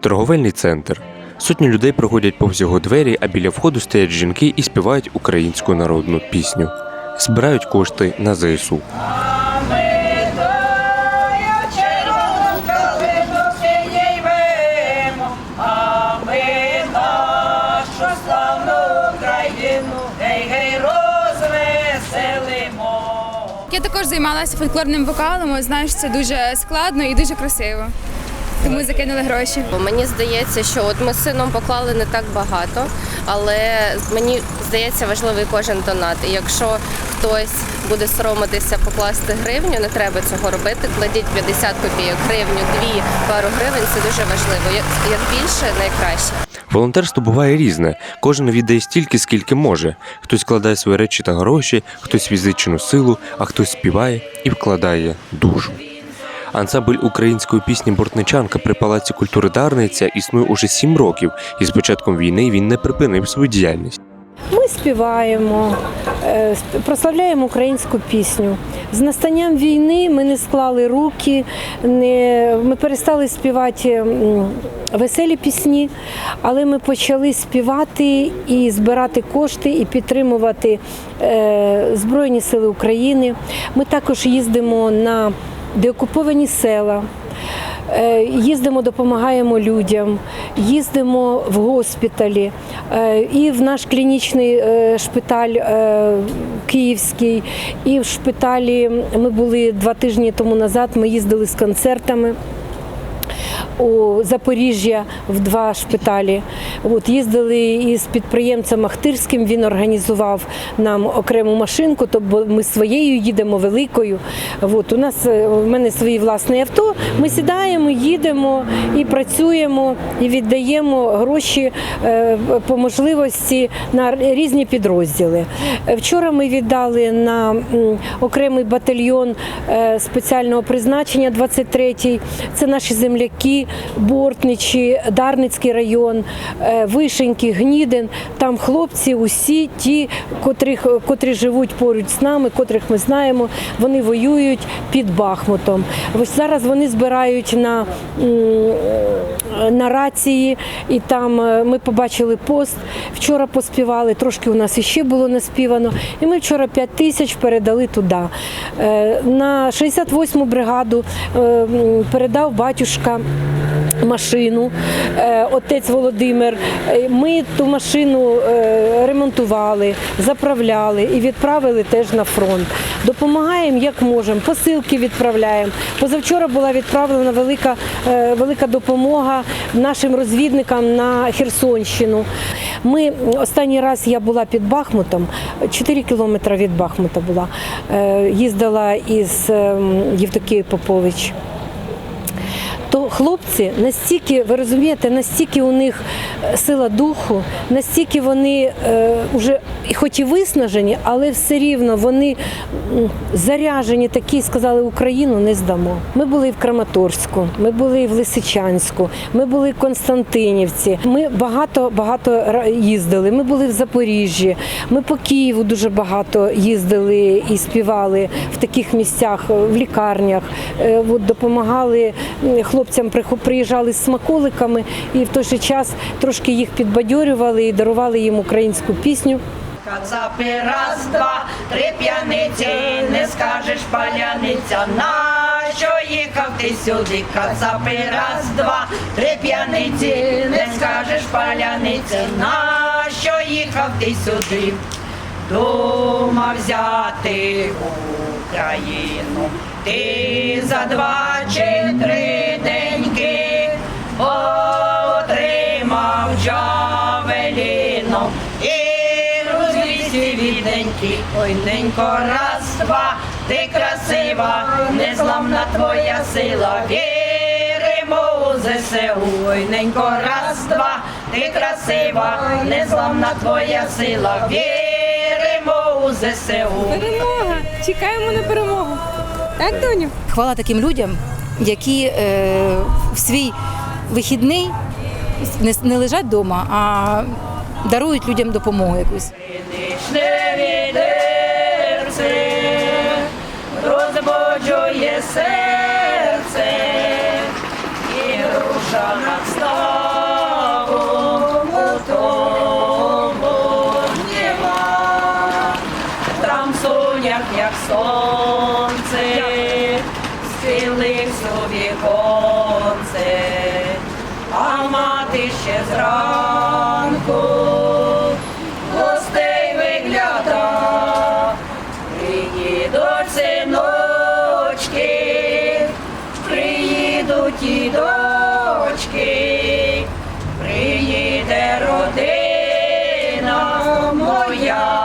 торговельний центр. Сотні людей проходять повз його двері, а біля входу стоять жінки і співають українську народну пісню. Збирають кошти на ЗСУ. Я також займалася фольклорним вокалом. Знаєш, це дуже складно і дуже красиво. Тому закинули гроші. Бо Мені здається, що от ми з сином поклали не так багато, але мені здається важливий кожен донат. І якщо хтось буде соромитися покласти гривню, не треба цього робити. Кладіть 50 копійок, гривню, дві, пару гривень це дуже важливо. Як, більше, найкраще. Волонтерство буває різне. Кожен віддає стільки, скільки може. Хтось складає свої речі та гроші, хтось фізичну силу, а хтось співає і вкладає душу. Ансамбль української пісні Бортничанка при Палаці культури Дарниця існує уже сім років, і з початком війни він не припинив свою діяльність. Ми співаємо, е, прославляємо українську пісню. З настанням війни ми не склали руки, не, ми перестали співати веселі пісні, але ми почали співати і збирати кошти, і підтримувати е, Збройні Сили України. Ми також їздимо на деокуповані села. Е, Їздимо, допомагаємо людям, їздимо в госпіталі е, і в наш клінічний е, шпиталь київський, і в шпиталі ми були два тижні тому назад. Ми їздили з концертами. У Запоріжжя в два шпиталі. От їздили із підприємцем Ахтирським. Він організував нам окрему машинку, тобто ми своєю їдемо великою. От у нас е, в мене своє власне авто. Ми сідаємо, їдемо і працюємо, і віддаємо гроші е, по можливості на різні підрозділи. Е, Вчора ми віддали на окремий батальйон спеціального призначення 23-й. Це наші земляки, Бортничі, Дарницький район, е, Вишеньки, Гнідин. Там хлопці, усі ті, котрих, котрі живуть поруч з нами, котрих ми знаємо, вони воюють під Бахмутом. Ось зараз вони збирають на, на рації, і там е, ми побачили пост. Вчора поспівали, трошки у нас іще було наспівано. І ми вчора 5 тисяч передали туди. Е, На 68-му бригаду передав батюшка. Машину, Е, отець Володимир. Е, Ми ту машину е, ремонтували, заправляли і відправили теж на фронт. Допомагаємо як можемо, посилки відправляємо. Позавчора була відправлена велика, велика допомога нашим розвідникам на Херсонщину. Ми останній раз я була під Бахмутом, 4 кілометри від Бахмута була. Їздила із ем, Євдокією Попович хлопці настільки, ви розумієте, настільки у них сила духу, настільки вони е, вже хоч і виснажені, але все рівно вони заряжені такі, сказали, Україну не здамо. Ми були і в Краматорську, ми були і в Лисичанську, ми були в Константинівці. Ми багато багато їздили. Ми були в Запоріжжі. Ми по Києву дуже багато їздили і співали в таких місцях, в лікарнях. Е, допомагали хлопцям, приїжджали з смаколиками і в той же час трошки їх підбадьорювали і дарували їм українську пісню. Кацапи раз, два, три п'яниці, не скажеш паляниця, нащо їхав ти сюди? Кацапи раз, два, три п'яниці, не скажеш паляниця, нащо їхав ти сюди? Думав взяти Україну, ти за два чи три деньки ненько, раз, два, ти красива, незламна твоя сила. Віримо у ЗСУ. Ой, ненько, раз, два, ти красива, незламна твоя сила. Віримо у ЗСУ. Перемога! Чекаємо на перемогу. Так, доню? Хвала таким людям, які е, в свій вихідний не, не лежать вдома, а дарують людям допомогу якусь. Відерце розбуджує серце і Хижа над ставом у тому нема. Там сонях, як сонце, схилив собі конце, а мати ще зранку я.